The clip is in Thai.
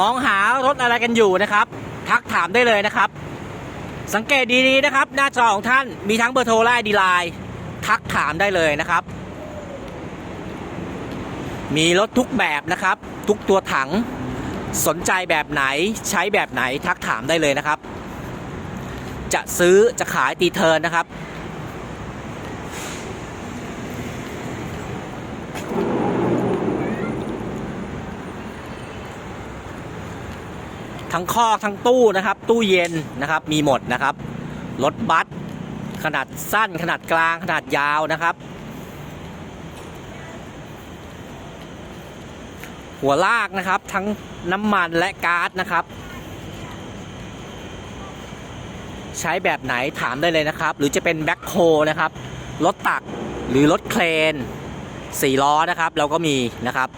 มองหารถอะไรกันอยู่นะครับ ทักถามได้เลยนะครับ สังเกตดีๆนะครับ หน้าจอของท่านมีทั้งเบอร์โทรและดีไลน์ทักถามได้เลยนะครับ มีรถทุกแบบนะครับ ทุกตัวถังสนใจแบบไหนใช้แบบไหนทักถามได้เลยนะครับ จะซื้อจะขายตีเทิร์นนะครับ ทั้งคอกทั้งตู้นะครับ ตู้เย็นนะครับ มีหมดนะครับรถบัสขนาดสั้นขนาดกลางขนาดยาวนะครับ หัวลากนะครับ ทั้งน้ำมันและก๊าซนะครับ ใช้แบบไหนถามได้เลยนะครับ หรือจะเป็นแบ็คโฮนะครับรถตักหรือรถเครนสี่ล้อนะครับ เราก็มีนะครับ